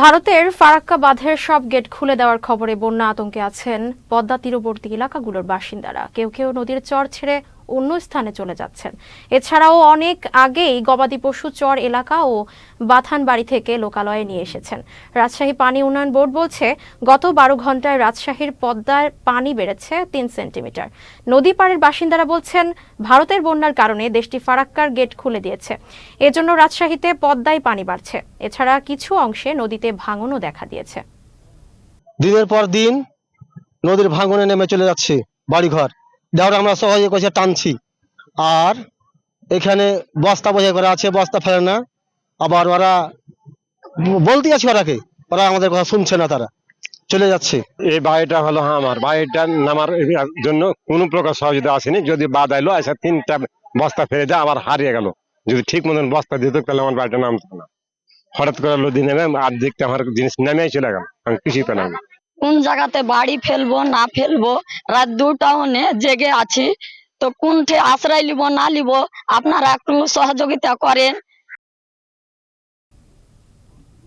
ভারতের ফারাক্কা বাঁধের সব গেট খুলে দেওয়ার খবরে বন্যা আতঙ্কে আছেন পদ্মা তীরবর্তী এলাকাগুলোর বাসিন্দারা। কেউ কেউ নদীর চর ছেড়ে অন্য স্থানে চলে যাচ্ছেন। এছাড়াও অনেক আগেই গবাদি পশু চর এলাকা ও বাথান বাড়ি থেকে লোকালয়ে নিয়ে এসেছেন। রাজশাহী পানি উন্নয়ন বোর্ড বলছে, গত বারো ঘন্টায় রাজশাহীর পদ্মার পানি বেড়েছে তিন সেন্টিমিটার। নদী পাড়ের বাসিন্দারা বলছেন, ভারতের বন্যার কারণে দেশটি ফারাক্কার গেট খুলে দিয়েছে। এজন্য রাজশাহীতে পদ্মায় পানি বাড়ছে। এছাড়া কিছু অংশে নদীতে ভাঙনও দেখা দিয়েছে। দিনের পর দিন নদীর ভাঙনে নেমে চলে যাচ্ছে বাড়িঘর। দেওয়ার আমরা সহজে কষে টানছি। আর এখানে বস্তা বোঝাই করা আছে, বস্তা ফেলে না। আবার ওরা বলতে আছে ওরাকে ওরা আমাদের কথা শুনছে না তারা। চলে যাচ্ছে। এই বাড়িটা হলো আমার। বাড়িটা নামার জন্য কোনো প্রকার সহযোগিতা আসেনি। যদি বাদ আইলো এসে তিনটা বস্তা ফেলে দেয় আবার হারিয়ে গেল। যদি ঠিক মতন বস্তা দিত, তাহলে আমার বাড়িটা নামতো না। হঠাৎ করে নদী নেমে আর দেখতে আমার জিনিস নেমেই চলে গেল। আমি কিছুই পেলাম কোন জায়গাতে বাড়ি ফেলব, না ফেলব, রাত দুটাউনে জেগে আছি। তো কোনঠে আশ্রয় লিব, না লিব, আপনারা একটু সহযোগিতা করেন।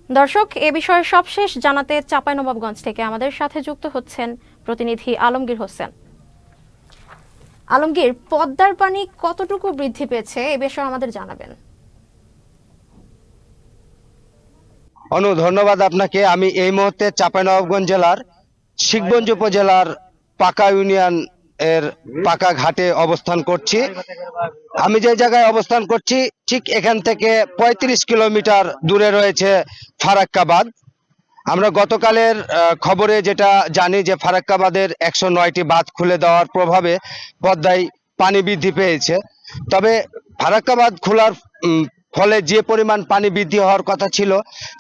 দর্শক, এ বিষয়ে সবশেষ জানাতে চাঁপাইনবাবগঞ্জ থেকে আমাদের সাথে যুক্ত হচ্ছেন প্রতিনিধি আলমগীর হোসেন। আলমগীর, পদ্মার পানি কতটুকু বৃদ্ধি পেয়েছে, এ বিষয়ে আমাদের জানাবেন। অনু, ধন্যবাদ আপনাকে। আমি এই মুহূর্তে চাঁপাইনবাবগঞ্জ জেলার শিখগঞ্জ উপজেলার পাকা ইউনিয়ন এর পাকা ঘাটে অবস্থান করছি। আমি যে জায়গায় অবস্থান করছি, ঠিক এখান থেকে ৩৫ কিলোমিটার দূরে রয়েছে ফারাক্কাবাদ। আমরা গতকালের খবরে যেটা জানি যে ফারাক্কাবাদের একশো নয়টি বাঁধ খুলে দেওয়ার প্রভাবে পদ্মায় পানি বৃদ্ধি পেয়েছে। তবে ফারাক্কাবাদ খোলার ফলে যে পরিমাণ পানি বৃদ্ধি হওয়ার কথা ছিল,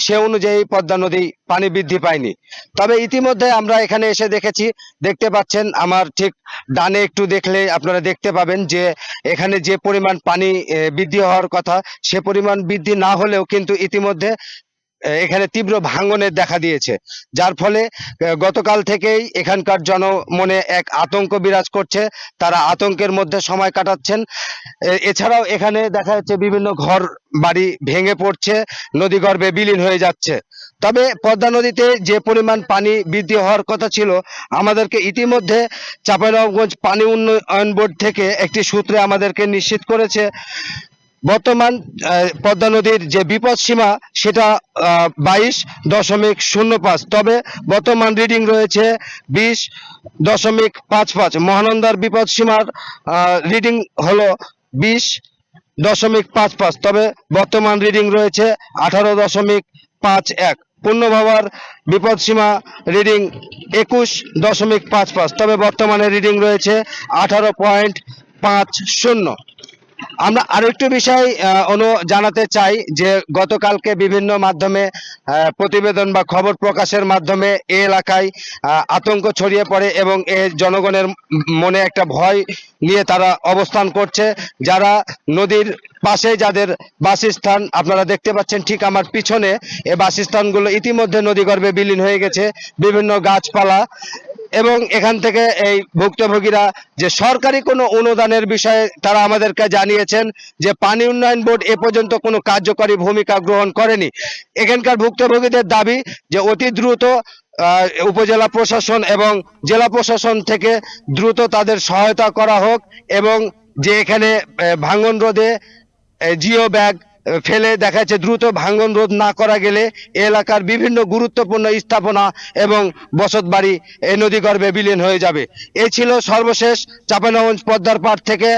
সে অনুযায়ী পদ্মা নদী পানি বৃদ্ধি পায়নি। তবে ইতিমধ্যে আমরা এখানে এসে দেখেছি, দেখতে পাচ্ছেন আমার ঠিক ডানে একটু দেখলে আপনারা দেখতে পাবেন যে এখানে যে পরিমাণ পানি বৃদ্ধি হওয়ার কথা, সে পরিমাণ বৃদ্ধি না হলেও কিন্তু ইতিমধ্যে এখানে তীব্র ভাঙনের দেখা দিয়েছে। যার ফলে গতকাল থেকেই এখানকার জনমনে এক আতঙ্ক বিরাজ করছে। তারা আতঙ্কের মধ্যে সময় কাটাচ্ছেন। এছাড়াও এখানে দেখা যাচ্ছে বিভিন্ন ঘর বাড়ি ভেঙে পড়ছে নদীগর্ভে বিলীন হয়ে যাচ্ছে। তবে পদ্মা নদীতে যে পরিমাণ পানি বৃদ্ধি হওয়ার কথা ছিল, আমাদেরকে ইতিমধ্যে চাঁপাইনবাবগঞ্জ পানি উন্নয়ন বোর্ড থেকে একটি সূত্রে আমাদেরকে নিশ্চিত করেছে। বর্তমান পদ্মা নদীর যে বিপদ সীমা, সেটা বাইশ দশমিক শূন্য পাঁচ। তবে বর্তমান রিডিং রয়েছে বিশ দশমিক পাঁচ পাঁচ। মহানন্দার বিপদ সীমার রিডিং হলো বিশ দশমিক পাঁচ পাঁচ। তবে বর্তমান রিডিং রয়েছে আঠারো দশমিক পাঁচ এক। পূর্ণভাবার বিপদ সীমা রিডিং একুশ দশমিক পাঁচ পাঁচ। তবে বর্তমানে রিডিং রয়েছে আঠারো পয়েন্ট পাঁচ শূন্য। আমরা আরেকটু বিষয় অনু জানাতে চাই যে গতকালকে বিভিন্ন মাধ্যমে প্রতিবেদন বা খবর প্রকাশের মাধ্যমে এ এলাকায় আতঙ্ক ছড়িয়ে পড়ে এবং এ জনগণের মনে একটা ভয় নিয়ে তারা অবস্থান করছে। যারা নদীর পাশে যাদের বাসস্থান, আপনারা দেখতে পাচ্ছেন ঠিক আমার পিছনে, এ বাসস্থানগুলো ইতিমধ্যে নদীগর্ভে বিলীন হয়ে গেছে। বিভিন্ন গাছপালা এবং এখান থেকে এই ভুক্তভোগীরা যে সরকারি কোনো অনুদানের বিষয়ে তারা আমাদেরকে জানিয়েছেন যে পানি উন্নয়ন বোর্ড এ পর্যন্ত কোনো কার্যকরী ভূমিকা গ্রহণ করেনি। এখানকার ভুক্তভোগীদের দাবি যে অতি দ্রুত উপজেলা প্রশাসন এবং জেলা প্রশাসন থেকে দ্রুত তাদের সহায়তা করা হোক এবং যে এখানে ভাঙন রোধে জিও ব্যাগ ফেলে দেখা যাচ্ছে দ্রুত ভাঙ্গন রোধ না করা গেলে এলাকার বিভিন্ন গুরুত্বপূর্ণ স্থাপনা এবং বসতবাড়ি এই নদীগর্ভে বিলীন হয়ে যাবে। এ ছিল সর্বশেষ চাপানগঞ্জ পদ্মার পাড় থেকে